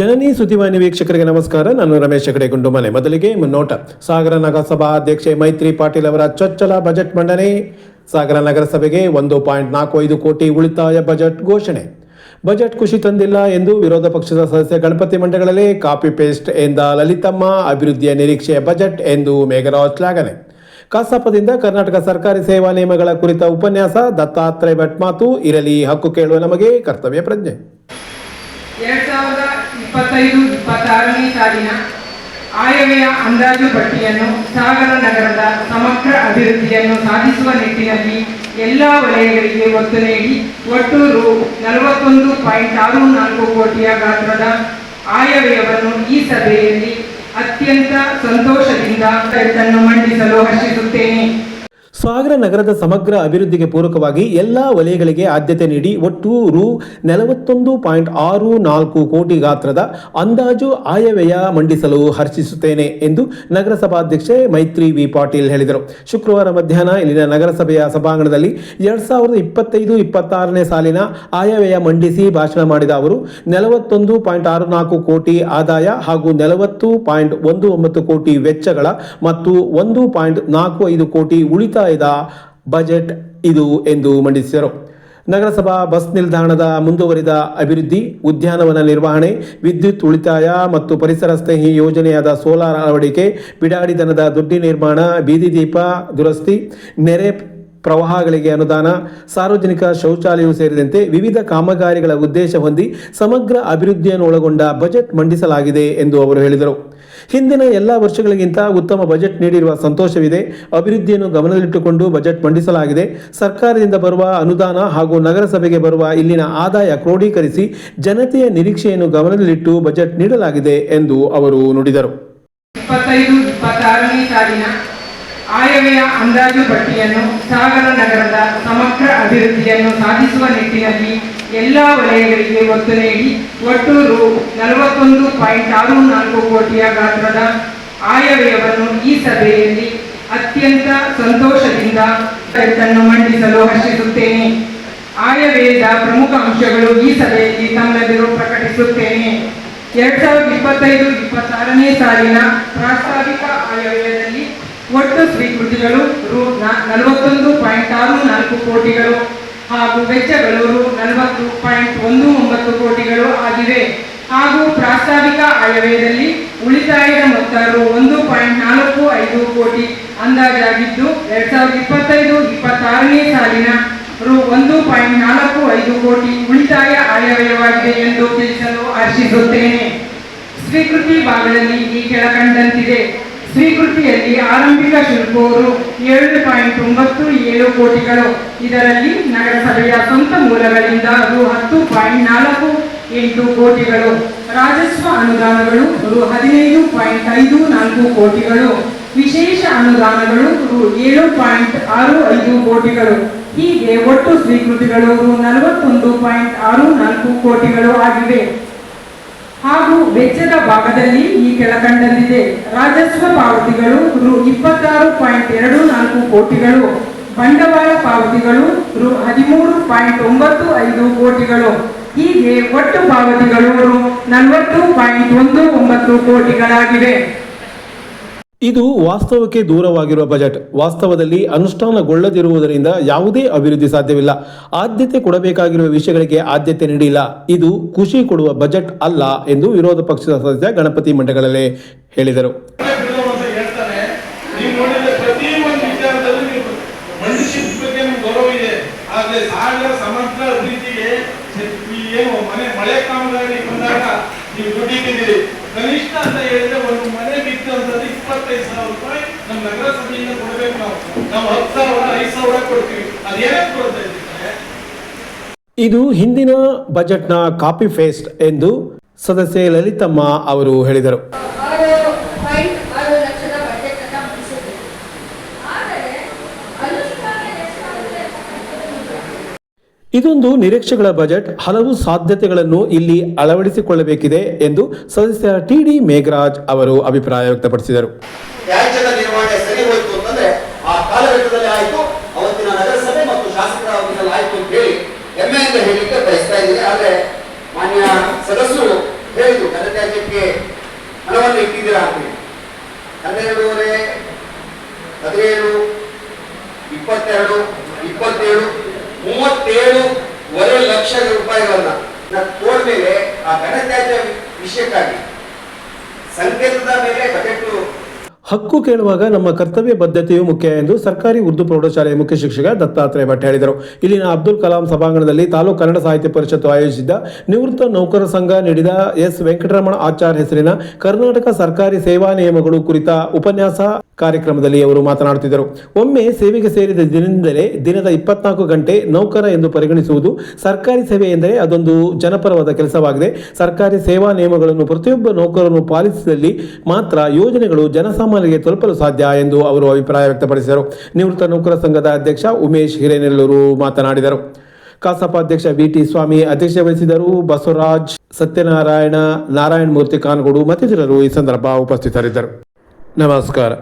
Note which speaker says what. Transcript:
Speaker 1: ಜನನಿ ಸುದ್ದಿವಾಹಿನಿ ವೀಕ್ಷಕರಿಗೆ ನಮಸ್ಕಾರ. ನಾನು ರಮೇಶ್ ಹೆಗಡೆ, ಗುಂಡುಮನೆ. ಮೊದಲಿಗೆ ಮುನ್ನೋಟ ಸಾಗರ ನಗರಸಭಾ ಅಧ್ಯಕ್ಷೆ ಮೈತ್ರಿ ಪಾಟೀಲ್ ಅವರ ಚೊಚ್ಚಲ ಬಜೆಟ್ ಮಂಡನೆ. ಸಾಗರ ನಗರಸಭೆಗೆ ಒಂದು ಪಾಯಿಂಟ್ ನಾಲ್ಕು ಐದು ಕೋಟಿ ಉಳಿತಾಯ ಬಜೆಟ್ ಘೋಷಣೆ. ಬಜೆಟ್ ಖುಷಿ ತಂದಿಲ್ಲ ಎಂದು ವಿರೋಧ ಪಕ್ಷದ ಸದಸ್ಯ ಗಣಪತಿ ಮಂಡಗಳಲ್ಲಿ ಕಾಪಿ ಪೇಸ್ಟ್ ಎಂದ ಲಲಿತಮ್ಮ ಅಭಿವೃದ್ಧಿಯ ನಿರೀಕ್ಷೆಯ ಬಜೆಟ್ ಎಂದು ಮೇಘರಾಜ್ ಶ್ಲಾಘನೆ ಕಸಾಪದಿಂದ ಕರ್ನಾಟಕ ಸರ್ಕಾರಿ ಸೇವಾ ನಿಯಮಗಳ ಕುರಿತ ಉಪನ್ಯಾಸ ದತ್ತಾತ್ರೇಯ ಭಟ್ ಮಾತು. ಇರಲಿ ಹಕ್ಕು ಕೇಳುವ ನಮಗೆ ಕರ್ತವ್ಯ ಪ್ರಜ್ಞೆ.
Speaker 2: ಇಪ್ಪತ್ತೈದು, ಇಪ್ಪತ್ತಾರನೇ ಸಾಲಿನ ಆಯವ್ಯಯ ಅಂದಾಜು ಪಟ್ಟಿಯನ್ನು ಸಾಗರ ನಗರದ ಸಮಗ್ರ ಅಭಿವೃದ್ಧಿಯನ್ನು ಸಾಧಿಸುವ ನಿಟ್ಟಿನಲ್ಲಿ ಎಲ್ಲ ವಲಯಗಳಿಗೆ ಒತ್ತು ನೀಡಿ ಒಟ್ಟು ರು ನಲವತ್ತೊಂದು ಪಾಯಿಂಟ್ ಆರು ನಾಲ್ಕು ಕೋಟಿಯ ಗಾತ್ರದ ಆಯವ್ಯಯವನ್ನು ಈ ಸಭೆಯಲ್ಲಿ ಅತ್ಯಂತ ಸಂತೋಷದಿಂದ ಇದನ್ನು ಮಂಡಿಸಲು ಹರ್ಷಿಸುತ್ತೇನೆ.
Speaker 1: ಸಾಗರ ನಗರದ ಸಮಗ್ರ ಅಭಿವೃದ್ಧಿಗೆ ಪೂರಕವಾಗಿ ಎಲ್ಲ ವಲಯಗಳಿಗೆ ಆದ್ಯತೆ ನೀಡಿ ಒಟ್ಟು ರು ನಲವತ್ತೊಂದು ಪಾಯಿಂಟ್ ಆರು ನಾಲ್ಕು ಕೋಟಿ ಗಾತ್ರದ ಅಂದಾಜು ಆಯವ್ಯಯ ಮಂಡಿಸಲು ಹರ್ಷಿಸುತ್ತೇನೆ ಎಂದು ನಗರಸಭಾಧ್ಯಕ್ಷೆ ಮೈತ್ರಿ ವಿ ಪಾಟೀಲ್ ಹೇಳಿದರು. ಶುಕ್ರವಾರ ಮಧ್ಯಾಹ್ನ ಇಲ್ಲಿನ ನಗರಸಭೆಯ ಸಭಾಂಗಣದಲ್ಲಿ ಎರಡ್ ಸಾವಿರದ ಇಪ್ಪತ್ತೈದು ಇಪ್ಪತ್ತಾರನೇ ಸಾಲಿನ ಆಯವ್ಯಯ ಮಂಡಿಸಿ ಭಾಷಣ ಮಾಡಿದ ಅವರು, ನಲವತ್ತೊಂದು ಪಾಯಿಂಟ್ ಆರು ನಾಲ್ಕು ಕೋಟಿ ಆದಾಯ ಹಾಗೂ ನಲವತ್ತು ಪಾಯಿಂಟ್ ಒಂದು ಒಂಬತ್ತು ಕೋಟಿ ವೆಚ್ಚಗಳ ಮತ್ತು ಒಂದು ಪಾಯಿಂಟ್ ನಾಲ್ಕು ಐದು ಕೋಟಿ ಉಳಿತಾಯದ ಬಜೆಟ್ ಇದು ಎಂದು ಮಂಡಿಸಿದರು. ನಗರಸಭಾ ಬಸ್ ನಿಲ್ದಾಣದ ಮುಂದುವರಿದ ಅಭಿವೃದ್ಧಿ, ಉದ್ಯಾನವನ ನಿರ್ವಹಣೆ, ವಿದ್ಯುತ್ ಉಳಿತಾಯ ಮತ್ತು ಪರಿಸರ ಸ್ನೇಹಿ ಯೋಜನೆಯಾದ ಸೋಲಾರ್ ಅಳವಡಿಕೆ ಬಿಡಾಡಿದನದ ದುಡ್ಡಿ ನಿರ್ಮಾಣ, ಬೀದಿ ದೀಪ ದುರಸ್ತಿ, ನೆರೆ ಪ್ರವಾಹಗಳಿಗೆ ಅನುದಾನ, ಸಾರ್ವಜನಿಕ ಶೌಚಾಲಯವು ಸೇರಿದಂತೆ ವಿವಿಧ ಕಾಮಗಾರಿಗಳ ಉದ್ದೇಶ ಹೊಂದಿ ಸಮಗ್ರ ಅಭಿವೃದ್ಧಿಯನ್ನು ಒಳಗೊಂಡ ಬಜೆಟ್ ಮಂಡಿಸಲಾಗಿದೆ ಎಂದು ಅವರು ಹೇಳಿದರು. ಹಿಂದಿನ ಎಲ್ಲ ವರ್ಷಗಳಿಗಿಂತ ಉತ್ತಮ ಬಜೆಟ್ ನೀಡಿರುವ ಸಂತೋಷವಿದೆ. ಅಭಿವೃದ್ಧಿಯನ್ನು ಗಮನದಲ್ಲಿಟ್ಟುಕೊಂಡು ಬಜೆಟ್ ಮಂಡಿಸಲಾಗಿದೆ. ಸರ್ಕಾರದಿಂದ ಬರುವ ಅನುದಾನ ಹಾಗೂ ನಗರಸಭೆಗೆ ಬರುವ ಇಲ್ಲಿನ ಆದಾಯ ಕ್ರೋಢೀಕರಿಸಿ ಜನತೆಯ ನಿರೀಕ್ಷೆಯನ್ನು ಗಮನದಲ್ಲಿಟ್ಟು ಬಜೆಟ್ ನೀಡಲಾಗಿದೆ ಎಂದು ಅವರು ನುಡಿದರು.
Speaker 2: ಆಯವ್ಯಯ ಅಂದಾಜು ಪಟ್ಟಿಯನ್ನು ಸಾಗರ ನಗರದ ಸಮಗ್ರ ಅಭಿವೃದ್ಧಿಯನ್ನು ಸಾಧಿಸುವ ನಿಟ್ಟಿನಲ್ಲಿ ಎಲ್ಲ ವಲಯಗಳಿಗೆ ಒತ್ತು ನೀಡಿ ಒಟ್ಟು ರು ನಲವತ್ತೊಂದು ಪಾಯಿಂಟ್ ಆರು ನಾಲ್ಕು ಕೋಟಿಯ ಗಾತ್ರದ ಆಯವ್ಯಯವನ್ನು ಈ ಸಭೆಯಲ್ಲಿ ಅತ್ಯಂತ ಸಂತೋಷದಿಂದ ಮಂಡಿಸಲು ಹರ್ಷಿಸುತ್ತೇನೆ ಆಯವ್ಯಯದ ಪ್ರಮುಖ ಅಂಶಗಳು ಈ ಸಭೆಯಲ್ಲಿ ತಮ್ಮೆದುರು ಪ್ರಕಟಿಸುತ್ತೇನೆ. ಎರಡ್ ಸಾವಿರದ ಇಪ್ಪತ್ತೈದು, ಇಪ್ಪತ್ತಾರನೇ ಸಾಲಿನ ಪ್ರಾಸ್ತಾವಿಕ ಆಯವ್ಯಯದಲ್ಲಿ ಒಟ್ಟು ಸ್ವೀಕೃತಿಗಳು ರು ನಲವತ್ತೊಂದು ಪಾಯಿಂಟ್ ಆರು ನಾಲ್ಕು ಕೋಟಿಗಳು ಹಾಗೂ ವೆಚ್ಚಗಳು ರು ನಲವತ್ತು ಪಾಯಿಂಟ್ ಒಂದು ಒಂಬತ್ತು ಕೋಟಿಗಳು ಆಗಿವೆ. ಹಾಗೂ ಪ್ರಾಸ್ತಾವಿಕ ಆಯವ್ಯಯದಲ್ಲಿ ಉಳಿತಾಯದ ಮೊತ್ತ ರು ಒಂದು ಪಾಯಿಂಟ್ ನಾಲ್ಕು ಐದು ಕೋಟಿ ಅಂದಾಜಾಗಿದ್ದು, ಎರಡ್ ಸಾವಿರದ ಇಪ್ಪತ್ತೈದು ಇಪ್ಪತ್ತಾರನೇ ಸಾಲಿನ ರು ಒಂದು ಪಾಯಿಂಟ್ ನಾಲ್ಕು ಐದು ಕೋಟಿ ಉಳಿತಾಯ ಆಯವ್ಯಯವಾಗಿದೆ ಎಂದು ತಿಳಿಸಲು ಆಶಿಸುತ್ತೇನೆ. ಸ್ವೀಕೃತಿ ಭಾಗದಲ್ಲಿ ಈ ಕೆಳಕಂಡಂತಿದೆ. ಸ್ವೀಕೃತಿಯಲ್ಲಿ ಆರಂಭಿಕ ಶುಲ್ಕವರು ಏಳು ಪಾಯಿಂಟ್ ಒಂಬತ್ತು ಏಳು ಕೋಟಿಗಳು. ಇದರಲ್ಲಿ ನಗರಸಭೆಯ ಸ್ವಂತ ಮೂಲಗಳಿಂದ ರು ಹತ್ತು ಪಾಯಿಂಟ್ ನಾಲ್ಕು ಎಂಟು ಕೋಟಿಗಳು. ರಾಜಸ್ವ ಅನುದಾನಗಳು ರು ಹದಿನೈದು ಪಾಯಿಂಟ್ ಐದು ನಾಲ್ಕು ಕೋಟಿಗಳು. ವಿಶೇಷ ಅನುದಾನಗಳು ರು ಏಳು ಪಾಯಿಂಟ್ ಆರು ಐದು ಕೋಟಿಗಳು. ಹೀಗೆ ಒಟ್ಟು ಸ್ವೀಕೃತಿಗಳು ರು ನಲವತ್ತೊಂದು ಪಾಯಿಂಟ್ ಆರು ನಾಲ್ಕು ಕೋಟಿಗಳು ಆಗಿವೆ. ಹಾಗೂ ವೆಚ್ಚದ ಭಾಗದಲ್ಲಿ ಈ ಕೆಳಕಂಡಲ್ಲಿದೆ. ರಾಜಸ್ವ ಪಾವತಿಗಳು ರು ಇಪ್ಪತ್ತಾರು ಪಾಯಿಂಟ್ ಎರಡು ನಾಲ್ಕು ಕೋಟಿಗಳು. ಬಂಡವಾಳ ಪಾವತಿಗಳು ರು ಹದಿಮೂರು ಪಾಯಿಂಟ್ ಒಂಬತ್ತು ಐದು ಕೋಟಿಗಳು. ಹೀಗೆ ಒಟ್ಟು ಪಾವತಿಗಳು ರು ನಲವತ್ತು ಪಾಯಿಂಟ್ ಒಂದು ಒಂಬತ್ತು ಕೋಟಿಗಳಾಗಿವೆ.
Speaker 1: ಇದು ವಾಸ್ತವಕ್ಕೆ ದೂರವಾಗಿರುವ ಬಜೆಟ್. ವಾಸ್ತವದಲ್ಲಿ ಅನುಷ್ಠಾನಗೊಳ್ಳದಿರುವುದರಿಂದ ಯಾವುದೇ ಅಭಿವೃದ್ಧಿ ಸಾಧ್ಯವಿಲ್ಲ. ಆದ್ಯತೆ ಕೊಡಬೇಕಾಗಿರುವ ವಿಷಯಗಳಿಗೆ ಆದ್ಯತೆ ನೀಡಿಲ್ಲ. ಇದು ಖುಷಿ ಕೊಡುವ ಬಜೆಟ್ ಅಲ್ಲ ಎಂದು ವಿರೋಧ ಪಕ್ಷದ ಸದಸ್ಯ ಗಣಪತಿ ಮಂಡಗಳಲ್ಲೇ ಹೇಳಿದರು.
Speaker 3: ಅಂತ ಕನಿಷ್ಠ ಅಂತ ಹೇಳಿದ್ರೆ ಒಂದು ಮನೆ ಬಿತ್ತು ಅಂತಂದ್ರೆ ಇಪ್ಪತ್ತೈದು ಸಾವಿರ ರೂಪಾಯಿ ನಮ್ಮ ನಗರಸಭೆಯಿಂದ ಕೊಡಬೇಕು ನಾವು. ನಾವು ಹತ್ತು ಸಾವಿರ ಐದು ಸಾವಿರ ಕೊಡ್ತೀವಿ. ಅದೇನಕ್ಕೆ ಕೊಡ್ತಾ ಇದ್ದೀವಿ
Speaker 1: ಇದು ಹಿಂದಿನ ಬಜೆಟ್ನ ಕಾಪಿ ಫೇಸ್ಟ್ ಎಂದು ಸದಸ್ಯೆ ಲಲಿತಮ್ಮ ಅವರು ಹೇಳಿದರು
Speaker 4: ಆರು ಪಾಯಿಂಟ್ ಆರು ಲಕ್ಷದ ಬಜೆಟ್ ಅನ್ನ ಮಂಡಿಸಿದೆ ಆದರೆ ಅನುಷ್ಠಾನ ಎಷ್ಟಾಗುತ್ತೆ
Speaker 1: ಇದೊಂದು ನಿರೀಕ್ಷೆಗಳ ಬಜೆಟ್. ಹಲವು ಸಾಧ್ಯತೆಗಳನ್ನು ಇಲ್ಲಿ ಅಳವಡಿಸಿಕೊಳ್ಳಬೇಕಿದೆ ಎಂದು ಸದಸ್ಯ ಟಿ ಡಿ ಮೇಘರಾಜ್ ಅವರು ಅಭಿಪ್ರಾಯ ವ್ಯಕ್ತಪಡಿಸಿದರು.
Speaker 5: ಇಪ್ಪತ್ತೆರಡು, ಇಪ್ಪತ್ತೇಳು ಮೂವತ್ತೇಳುವರೆ ಲಕ್ಷ ರೂಪಾಯಿಗಳನ್ನ ಕೋಡ್ ಮೇಲೆ ಆ ಘನತ್ಯಾಜ್ಯ ವಿಷಯಕ್ಕಾಗಿ ಸಂಕೇತದ ಮೇಲೆ ಬಜೆಟ್
Speaker 1: ಹಕ್ಕು ಕೇಳುವಾಗ ನಮ್ಮ ಕರ್ತವ್ಯ ಬದ್ಧತೆಯು ಮುಖ್ಯ ಎಂದು ಸರ್ಕಾರಿ ಉರ್ದು ಪ್ರೌಢಶಾಲೆಯ ಮುಖ್ಯ ಶಿಕ್ಷಕ ದತ್ತಾತ್ರೇಯ ಭಟ್ ಹೇಳಿದರು. ಇಲ್ಲಿನ ಅಬ್ದುಲ್ ಕಲಾಂ ಸಭಾಂಗಣದಲ್ಲಿ ತಾಲೂಕು ಕನ್ನಡ ಸಾಹಿತ್ಯ ಪರಿಷತ್ತು ಆಯೋಜಿಸಿದ್ದ ನಿವೃತ್ತ ನೌಕರ ಸಂಘ ನೀಡಿದ ಎಸ್ ವೆಂಕಟರಮಣ ಆಚಾರ್ ಹೆಸರಿನ ಕರ್ನಾಟಕ ಸರ್ಕಾರಿ ಸೇವಾ ನಿಯಮಗಳು ಕುರಿತ ಉಪನ್ಯಾಸ ಕಾರ್ಯಕ್ರಮದಲ್ಲಿ ಅವರು ಮಾತನಾಡುತ್ತಿದ್ದರು. ಒಮ್ಮೆ ಸೇವೆಗೆ ಸೇರಿದ ದಿನದಿಂದಲೇ ದಿನದ ಇಪ್ಪತ್ನಾಲ್ಕು ಗಂಟೆ ನೌಕರ ಎಂದು ಪರಿಗಣಿಸುವುದು ಸರ್ಕಾರಿ ಸೇವೆ ಎಂದರೆ ಅದೊಂದು ಜನಪರವಾದ ಕೆಲಸವಾಗಿದೆ. ಸರ್ಕಾರಿ ಸೇವಾ ನಿಯಮಗಳನ್ನು ಪ್ರತಿಯೊಬ್ಬ ನೌಕರನು ಪಾಲಿಸಿದಲ್ಲಿ ಮಾತ್ರ ಯೋಜನೆಗಳು ಜನಸಾಮಾನ್ಯರಿಗೆ ತಲುಪಲು ಸಾಧ್ಯ ಎಂದು ಅವರು ಅಭಿಪ್ರಾಯ ವ್ಯಕ್ತಪಡಿಸಿದರು. ನಿವೃತ್ತ ನೌಕರ ಸಂಘದ ಅಧ್ಯಕ್ಷ ಉಮೇಶ್ ಹಿರೇನೆಲ್ಲೂರು ಮಾತನಾಡಿದರು. ಕಸಾಪ ಅಧ್ಯಕ್ಷ ಟಿ ಸ್ವಾಮಿ ಅಧ್ಯಕ್ಷತೆ ವಹಿಸಿದರು ಬಸವರಾಜ್ ಸತ್ಯನಾರಾಯಣ ನಾರಾಯಣ ಮೂರ್ತಿ ಕಾನಗೋಡು ಮತ್ತಿತರರು ಈ ಸಂದರ್ಭ ಉಪಸ್ಥಿತರಿದ್ದರು. ನಮಸ್ಕಾರ.